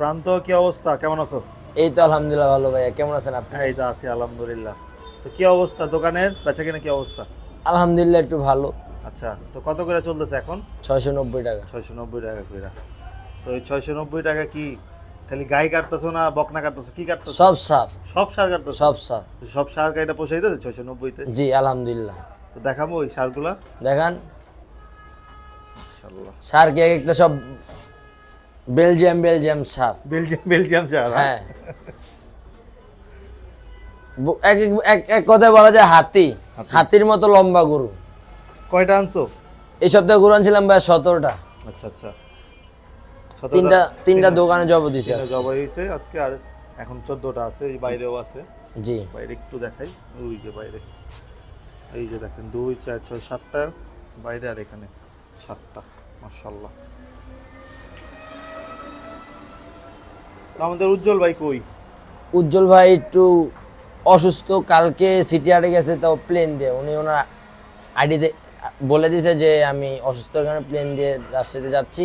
প্রান্ত কি অবস্থা? কেমন আছো? এই তো আলহামদুলিল্লাহ ভালো ভাইয়া কেমন আছেন আপনি? এই তো আছি আলহামদুলিল্লাহ। তো কি অবস্থা দোকানের? বেচা কিনা কি অবস্থা? আলহামদুলিল্লাহ একটু ভালো। আচ্ছা তো কত করে চলতেছে এখন? ছয়শো নব্বই টাকা। ছয়শো নব্বই টাকা করে তো এই ছয়শো নব্বই টাকা কি খালি গাই কাটতেছো না বকনা কাটতেছো? কি কাটতেছো? সব সার। সব সার কাটতেছো? সব সার। সব সার গাইটা পোষাইতেছে ছয়শো নব্বইতে? জি আলহামদুলিল্লাহ। তো দেখাবো ওই সারগুলা। দেখান। সার কি এক একটা সব Belgium Belgium sir Belgium Belgium sir হ্যাঁ। এক এক- কথায় বলা যায় হাতি। হাতি। হাতির মতো লম্বা গরু। কয়টা আনছো? এই সপ্তাহে গরু আনছিলাম ভাই সতেরোটা। আচ্ছা আচ্ছা। তিনটা তিনটা দোকানে জব দিছে। জবাই হয়েছে আজকে আর এখন চোদ্দটা আছে এই বাইরেও আছে। জি। বাইরে একটু দেখাই। ওই যে বাইরে। এই যে দেখেন দুই চার ছয় সাতটা। বাইরে আর এখানে সাতটা মার্শাল্লাহ তো আমাদের উজ্জ্বল ভাই কই? উজ্জ্বল ভাই একটু অসুস্থ কালকে সিটি হাটে গেছে তাও প্লেন দিয়ে। উনি ওনার আইডিতে বলে দিয়েছে যে আমি অসুস্থ কারণে প্লেন দিয়ে রাজশাহীতে যাচ্ছি।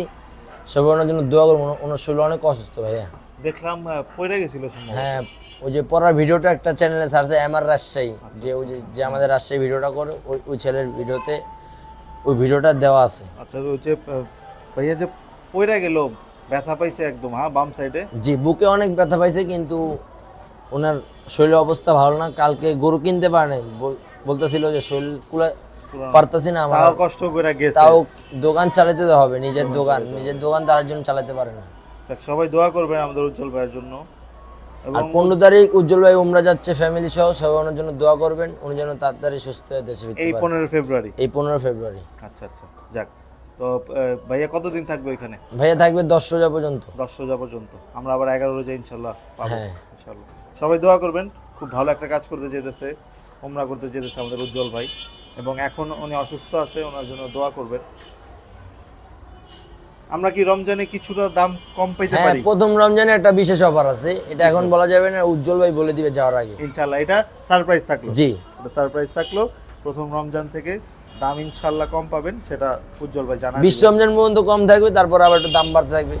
সবাই ওনার জন্য দোয়া করব ওনার- শরীর অনেক অসুস্থ ভাইয়া। দেখলাম পড়ে গেছিল হ্যাঁ ওই যে পড়ার ভিডিওটা একটা চ্যানেলে ছাড়ছে এমআর রাজশাহী যে ওই যে যে আমাদের রাজশাহী ভিডিওটা করে ওই ওই ছেলের ভিডিওতে ওই ভিডিওটা দেওয়া আছে। আচ্ছা ওই যে ভাইয়া যে পড়ে গেল ব্যথা পাইছে একদম হ্যাঁ বাম সাইডে জি বুকে অনেক ব্যথা পাইছে কিন্তু ওনার শরীরের অবস্থা ভালো না। কালকে গরু কিনতে পারে নাই। বলতেছিল যে শরীর কুলা পারতাছি না আমার। কষ্ট করে গেছে। তাও দোকান চালাতে হবে নিজের দোকান নিজের দোকান তার জন্য চালাতে পারে না। সবাই দোয়া করবেন আমাদের উজ্জ্বল ভাইয়ের জন্য। আর পনেরো তারিখ উজ্জ্বল ভাই উমরা যাচ্ছে ফ্যামিলি সহ। সবাই ওনার জন্য দোয়া করবেন। উনি যেন তাড়াতাড়ি সুস্থ হয়ে দেশে এই পনেরো ফেব্রুয়ারি। এই পনেরো ফেব্রুয়ারি। আচ্ছা আচ্ছা যাক। তো ভাইয়া কতদিন থাকবে এখানে ভাইয়া থাকবে দশ রোজা পর্যন্ত। দশ রোজা পর্যন্ত। আমরা আবার এগারো রোজা ইনশাল্লাহ পাবো হ্যাঁ। ইনশাল্লাহ। সবাই দোয়া করবেন খুব ভালো একটা কাজ করতে যেতেছে ওমরা করতে যেতেছে আমাদের উজ্জ্বল ভাই। এবং এখন উনি অসুস্থ আছে ওনার জন্য দোয়া করবেন। আমরা কি রমজানে কিছুটা দাম কম পাইতে হ্যাঁ পারি? প্রথম রমজানে একটা বিশেষ অফার আছে। এটা এখন বলা যাবে না উজ্জ্বল ভাই বলে দিবে যাওয়ার আগে। ইনশাল্লাহ এটা সারপ্রাইজ থাকল। জি। এটা সারপ্রাইজ থাকল প্রথম রমজান থেকে দাম ইনশাল্লাহ কম পাবেন সেটা উজ্জ্বল ভাই জানা বিশ রমজান পর্যন্ত কম থাকবে তারপর আবার একটু দাম বাড়তে থাকবে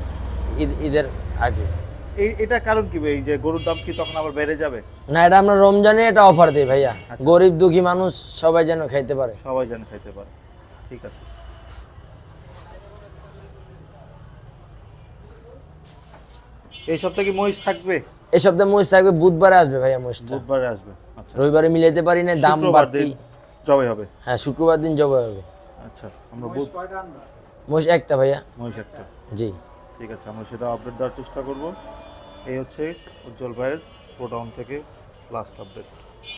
ঈদ ঈদের আগে। এই এটা কারণ কি ভাই যে গরুর দাম কি তখন আবার বেড়ে যাবে? না এটা আমরা রমজানে এটা অফার দিই ভাইয়া। আচ্ছা। গরিব দুঃখী মানুষ সবাই যেন খাইতে পারে। সবাই যেন খাইতে পারে। ঠিক আছে। এই সপ্তাহে কি মহিষ থাকবে? এই সপ্তাহে মহিষ থাকবে বুধবারে আসবে ভাইয়া মহিষটা। বুধবারে আসবে। আচ্ছা। রবিবারে মিলাইতে পারি না দাম বাড়তি। দিন জবে হবে? হ্যাঁ শুক্রবার দিন জবাই হবে। আচ্ছা আমরা বুধ মহিষ একটা ভাইয়া। মহিষ একটা। জি। ঠিক আছে আমরা সেটা আপডেট দেওয়ার চেষ্টা করব। এই হচ্ছে উজ্জ্বল ভাইয়ের প্রোডাউন থেকে লাস্ট আপডেট